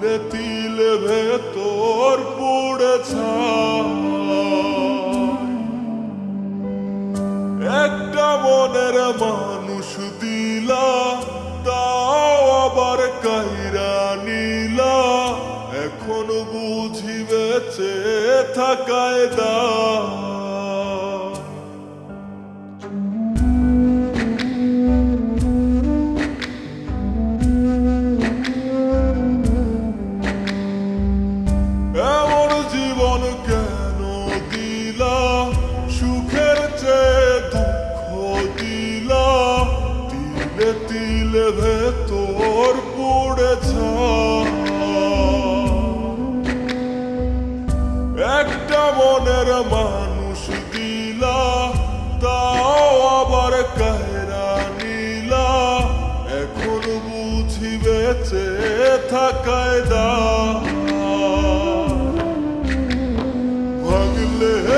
বেতিল ভেতর পড়েছা একটা মনের মানুষ দিলা, তাও আবার কাহিরা নিলা। এখন বুঝি বেঁচে থাকায় তোর পড়েছ। একটা মনের মানুষ দিলা, তাও আবার কাহেরা নীলা। এখন বুঝি বেঁচে থাকায় দা। ভাঙলে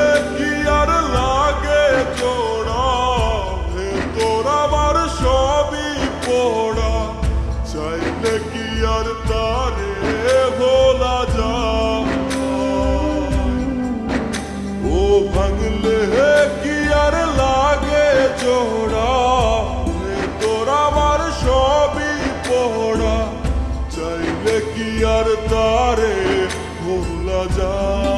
আর তারে ভোলা যায়।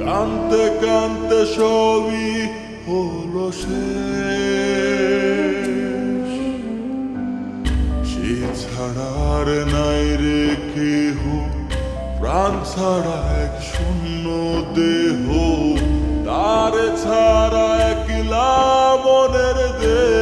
কান্তে কান্তে সবই হলো সে ছাড়ার নাই রে কেহ, প্রাণ ছাড়া এক শূন্য দেহ। তার ছাড়া একলা লাবনের দেহ।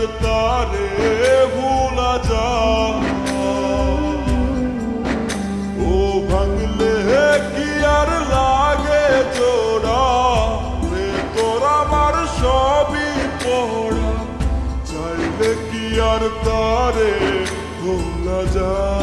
আর তারে ভুলা যা ও ভাঙলে কি আর লাগে জোড়া? রে তোর আমার সবই পড়া। চাইলে কি আর তারে ভুলা যায়?